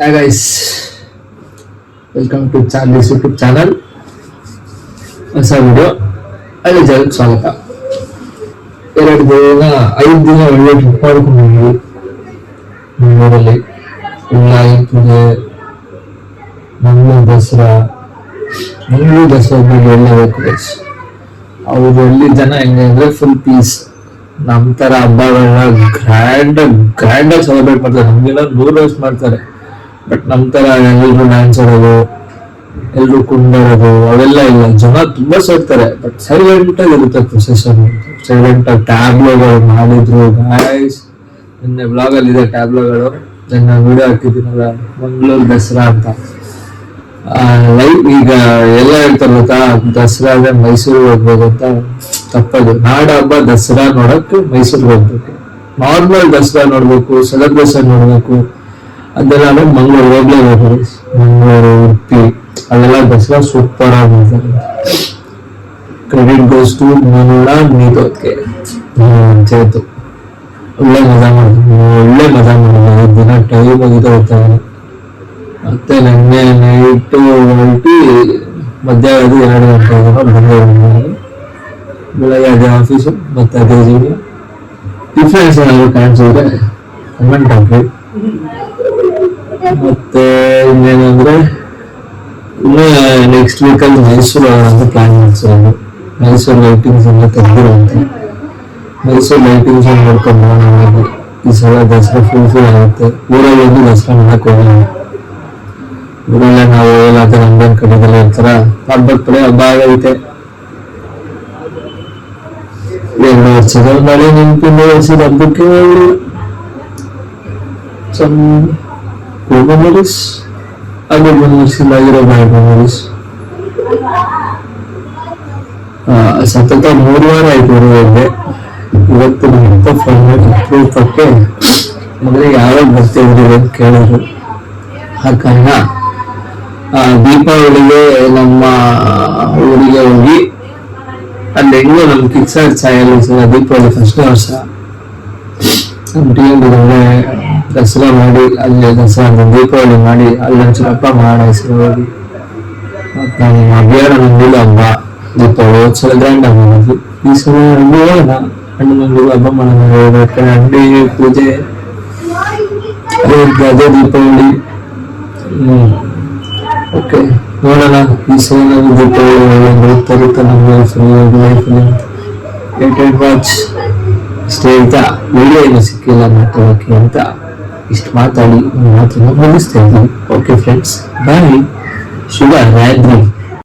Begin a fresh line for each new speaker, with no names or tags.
Hi guys, welcome to Charlie's to channel ಹೊಸ video ಅಲ್ಲಿ ಜಗಕ್ಕೆ ಸ್ವಾಗತ ಎರಡು ದಿನ ಐದು ದಿನ ಒಳ್ಳೆ ಟ್ರಿಪ್ ಮಾಡ್ಕೊಂಡಿದ್ವಿ ಮಂಗಳೂರಲ್ಲಿ ಉಳ್ಳಾಯಿ ಪೂಜೆ ಮಂಗಳೂರು ದಸರಾ ಮಂಗಳೂರು ದಸರಾ ಬಗ್ಗೆ ಬೇಕು ಗೈಸ್ ಅವ್ರು ಎಲ್ಲಿ ಜನ ಹೆಂಗೆ ಅಂದ್ರೆ ಫುಲ್ ಪೀಸ್ ನಮ್ ತರ ಹಬ್ಬಗಳನ್ನ ಗ್ರ್ಯಾಂಡ್ ಗ್ರ್ಯಾಂಡ್ ಆಗಿ ಸೆಲೆಬ್ರೇಟ್ ಮಾಡ್ತಾರೆ. ನಮ್ಗೆಲ್ಲ ನೂರು ವರ್ಷ ಮಾಡ್ತಾರೆ. ಬಟ್ ನಮ್ಮ ಥರ ಎಲ್ಲರೂ ಡ್ಯಾನ್ಸ್ ಆಡೋದು ಎಲ್ಲರೂ ಕುಂಡಾಡೋದು, ಅವೆಲ್ಲ ಇಲ್ಲ. ಜನ ತುಂಬಾ ಸೇರ್ತಾರೆ ಬಟ್ ಸೈಲೆಂಟ್ ಆಗಿ ಇರುತ್ತೆ ಪ್ರೊಸೆಷನ್ ಸೈಲೆಂಟ್ ಆಗಿ ಟ್ಯಾಬ್ಲೋಗಳು ಮಾಡಿದ್ರು ಗಾಯ್ಸ್ ನಿನ್ನೆ ಬ್ಲಾಗ್ ಅಲ್ಲಿ ಇದೆ ಟ್ಯಾಬ್ಲೋಗಳು ನನ್ನ ವಿಡಿಯೋ ಹಾಕಿದ್ದೀನಲ್ಲ, ಮಂಗಳೂರು ದಸರಾ ಅಂತ. ಲೈವ್ ಈಗ ಎಲ್ಲ ಹೇಳ್ತಾರೆ ಗೊತ್ತಾ? ದಸರಾ ಅಂದ್ರೆ ಮೈಸೂರಿಗೆ ಹೋಗ್ಬೋದು ಅಂತ. ತಪ್ಪದು. ನಾಡ ಹಬ್ಬ ದಸರಾ ನೋಡಕ್ಕೆ ಮೈಸೂರಿಗೆ ಹೋಗ್ಬೇಕು. ನಾರ್ಮಲ್ ದಸರಾ ನೋಡ್ಬೇಕು ಸೆಲೆಬ್ರೇಷನ್ ನೋಡ್ಬೇಕು. ಅದೆಲ್ಲ ಅಂದ್ರೆ ಮಂಗಳೂರು ಹೋಗ್ಲೇಬೇಕು ಮಂಗಳೂರು, ಉಡುಪಿ, ಅಲ್ಲೆಲ್ಲ ದಸರಾ ಸೂಪರ್ ಆಗಿ ಮಾಡ್ತಾರೆ ಕ್ರೆಡಿಟ್ ಗೋಸ್ ಟು ಮನೋಡ ನೀತೋದ್ಕೆ ಚೇತು. ಒಳ್ಳೆ ಮಜಾ ಮಾಡಿದ್ವಿ ಒಳ್ಳೆ ಮಜಾ ಮಾಡಿದ್ವಿ ದಿನ ಟೈಮ್ ಹೋಗಿದ್ದೆ ಹೋಗ್ತಾ ಮತ್ತೆ ನೆನ್ನೆ ನೈಟು ಹೊರಟಿ ಮಧ್ಯಾಹ್ನದ ಎರಡು ಗಂಟೆ ಬಂದೆ ಮನೆಗೆ. ಬೆಳಗ್ಗೆ ಅದೇ ಆಫೀಸು ಮತ್ತೆ ಅದೇ ಜೀವನ ಡಿಫ್ರೆನ್ಸ್ ಏನಾದರೂ ಕಾಣಿಸಿದ್ರೆ ಕಮೆಂಟ್ ಹಾಕಿ ಮತ್ತೆ ಇನ್ನೇನಂದ್ರೆ ಇನ್ನು ನೆಕ್ಸ್ಟ್ ವೀಕಲ್ಲಿ ಮೈಸೂರು ಅಂತ ಪ್ಲಾನ್ ಮಾಡ್ಸಿರೋದು ಮೈಸೂರು ಲೈಟಿಂಗ್ಸ್ ಎಲ್ಲ ತೆಗ್ದಿರುವಂತೆ. ಮೈಸೂರು ಲೈಟಿಂಗ್ಸ್ ನೋಡ್ಕೊಂಡು ಈ ಸಲ ದಸರಾ ಫುಲ್ ಫುಲ್ ಆಗುತ್ತೆ. ಊರಲ್ಲಿ ಒಂದು ದಸರಾ ಮಾಡಕ್ ಹೋಗಿಲ್ಲ ಊರಲ್ಲೇ ನಾವು ಎಲ್ಲಾದ್ರೂ ರಂಜಾನ್ ಕಡೆದೆಲ್ಲ ಇರ್ತಾರ ಹಬ್ಬದ ಕಡೆ ಹಬ್ಬ ಆಗೈತೆ. ಎರಡು ವರ್ಷದ ಮಳೆ ನಿಂತು ವರ್ಷದ ಹಬ್ಬಕ್ಕೆ ಮೆಮೊರೀಸ್ ಹಾಗೆ ಮೆಮೊರೀಸ್ ಆಗಿರೋ ಬ್ಯಾಡ್ ಮೆಮೊರೀಸ್ ಸತತ ಮೂರು ವಾರ ಆಯ್ತು ಊರಿಗೆ ಇವತ್ತು ನಮ್ಮ ಫೋನ್ ಮಾಡಿ ತಕ್ಕೆ ಮೊದಲಿಗೆ ಯಾವಾಗ ಬರ್ತಿದ್ರಿ ಅಂತ ಕೇಳಿದ್ರು ಆ ಕಾರಣ ದೀಪಾವಳಿಗೆ ನಮ್ಮ ಊರಿಗೆ ಹೋಗಿ ಅಲ್ಲಿ ಹೆಂಗೋ ನಮ್ ಕಿಕ್ಸರ್ ಸಲ ದೀಪಾವಳಿ ಫಸ್ಟ್ನೇ ವರ್ಷ ನಮ್ಮ ಟೀಮ್ ಒಳ್ಳೆ ದಸರಾ ಮಾಡಿ, ಅಲ್ಲಿ ದಸರಾ ದೀಪಾವಳಿ ಮಾಡಿ, ಅಲ್ಲಿ ಒಂಚೂರು ಹಬ್ಬ ಮಾಡೋಣ ಹೆಸರು ಹೋಗಿ. ಮತ್ತೆ ನಮ್ಮ ಅಭಿಯಾನ ನಂದಿಲ್ಲ ಹಬ್ಬ, ದೀಪಾವಳಿ ಹೋದ್ ಸಲ ಗ್ರ್ಯಾಂಡ್ ಆಗಿ ಮಾಡಿದ್ವಿ ಈ ಸಲ ಹೋಗೋಣ ಹಣ್ಣು ಮಂದಿಗೆ ಹಬ್ಬ ಮಾಡೋಣ ಯಾಕಂದ್ರೆ ಅಂಗಡಿ ಪೂಜೆ, ಅದೇ ದೀಪಾವಳಿ. ಹ್ಞೂ ಓಕೆ, ನೋಡೋಣ. ಈ ಸಲ ನಾವು ದೀಪಾವಳಿ ತರುತ್ತೆ ನಮ್ಮ ಲೈಫಲ್ಲಿ ಲೈಫಲ್ಲಿ ಏಟ್ ಏಟ್ ವಾಚ್ ಇಷ್ಟೇ ಅಂತ ವಿಡಿಯೋ ಏನು ಸಿಕ್ಕಿಲ್ಲ ಮಾತಾಡೋಕೆ ಅಂತ ಇಷ್ಟು ಮಾತಾಡಿ ಮಾತನ್ನು ಮುಗಿಸ್ತಾ ಇದ್ದೀನಿ ಓಕೆ ಫ್ರೆಂಡ್ಸ್ ಬಾಯ್ ಶುಭ ರಾತ್ರಿ